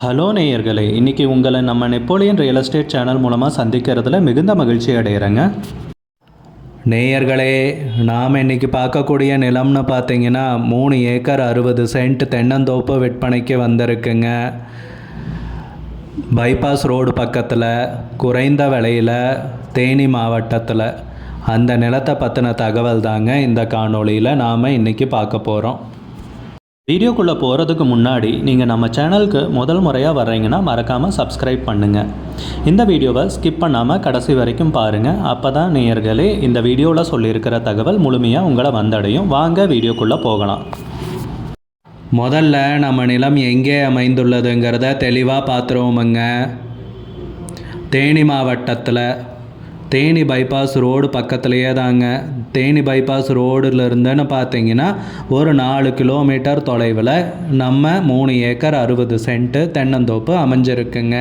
Hello நேயர்களே இன்றைக்கி உங்களை நம்ம நெப்போலியன் ரியல் எஸ்டேட் சேனல் மூலமாக சந்திக்கிறதுல மிகுந்த மகிழ்ச்சி அடைகிறேங்க நேயர்களே நாம் இன்றைக்கி பார்க்கக்கூடிய நிலம்னு பார்த்தீங்கன்னா மூணு ஏக்கர் அறுபது சென்ட் தென்னந்தோப்பு விற்பனைக்கு வந்திருக்குங்க. பைபாஸ் ரோடு பக்கத்தில் குறைந்த விலையில் தேனி மாவட்டத்தில். அந்த நிலத்தை பற்றின தகவல் தாங்க இந்த காணொளியில் நாம் இன்றைக்கி பார்க்க போகிறோம் வீடியோக்குள்ளே போகிறதுக்கு முன்னாடி நீங்கள் நம்ம சேனலுக்கு முதல் முறையாக வர்றீங்கன்னா மறக்காமல் சப்ஸ்கிரைப் பண்ணுங்கள் இந்த வீடியோவை ஸ்கிப் பண்ணாமல் கடைசி வரைக்கும் பாருங்கள் அப்போ தான் நேயர்களே இந்த வீடியோவில் சொல்லியிருக்கிற தகவல் முழுமையாக உங்களை வந்தடையும். வாங்க வீடியோக்குள்ளே போகலாம். முதல்ல நம்ம நிலம் எங்கே அமைந்துள்ளதுங்கிறத தெளிவாக பார்த்துருவோமுங்க. தேனி மாவட்டத்தில் தேனி பைபாஸ் ரோடு பக்கத்துலேயே தாங்க. தேனி பைபாஸ் ரோடுலேருந்துன்னு பார்த்தீங்கன்னா ஒரு நாலு கிலோமீட்டர் தொலைவில் நம்ம மூணு ஏக்கர் அறுபது சென்ட்டு தென்னந்தோப்பு அமைஞ்சிருக்குங்க.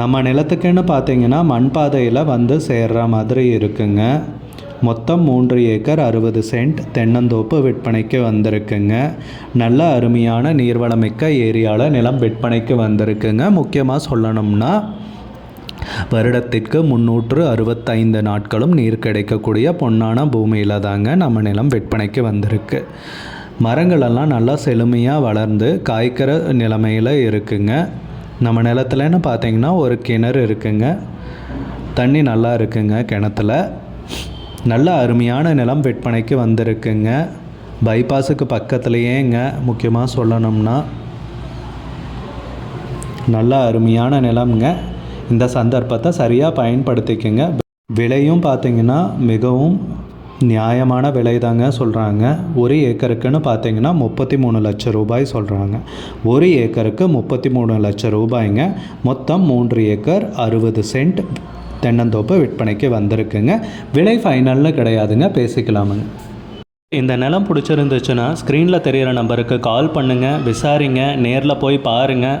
நம்ம நிலத்துக்குன்னு பார்த்தீங்கன்னா மண் பாதையில் வந்து சேர்ற மாதிரி இருக்குங்க. மொத்தம் மூன்று ஏக்கர் அறுபது சென்ட் தென்னந்தோப்பு விற்பனைக்கு வந்திருக்குங்க. நல்ல அருமையான நீர்வளமிக்க ஏரியாவில் நிலம் விற்பனைக்கு வந்திருக்குங்க. முக்கியமாக சொல்லணும்னா வருடத்திற்கு முந்நூற்று அறுபத்தைந்து நாட்களும் நீர் கிடைக்கக்கூடிய பொன்னான பூமியில் தாங்க நம்ம நிலம் விற்பனைக்கு வந்திருக்கு. மரங்களெல்லாம் நல்லா செழுமையாக வளர்ந்து காய்க்கிற நிலைமையில் இருக்குங்க. நம்ம நிலத்துலன்னு பார்த்தீங்கன்னா ஒரு கிணறு இருக்குங்க. தண்ணி நல்லா இருக்குங்க கிணத்துல. நல்ல அருமையான நிலம் விற்பனைக்கு வந்திருக்குங்க. பைபாஸுக்கு பக்கத்துலேயேங்க முக்கியமாக சொல்லணும்னா. நல்ல அருமையான நிலம்ங்க. இந்த சந்தர்ப்பத்தை சரியாக பயன்படுத்திக்கங்க. விலையும் பார்த்தீங்கன்னா மிகவும் நியாயமான விலை தாங்க சொல்கிறாங்க ஒரு ஏக்கருக்குன்னு பார்த்தீங்கன்னா முப்பத்தி மூணு லட்சம் ரூபாய் சொல்கிறாங்க ஒரு ஏக்கருக்கு முப்பத்தி மூணு லட்சம் ரூபாய்ங்க. மொத்தம் மூன்று ஏக்கர் அறுபது சென்ட் தென்னந்தோப்பு விற்பனைக்கு வந்திருக்குங்க. விலை ஃபைனல்னு கிடையாதுங்க. பேசிக்கலாமுங்க. இந்த நிலம் பிடிச்சிருந்துச்சுன்னா ஸ்க்ரீனில் தெரிகிற நம்பருக்கு கால் பண்ணுங்கள் விசாரிங்க. நேரில் போய் பாருங்கள்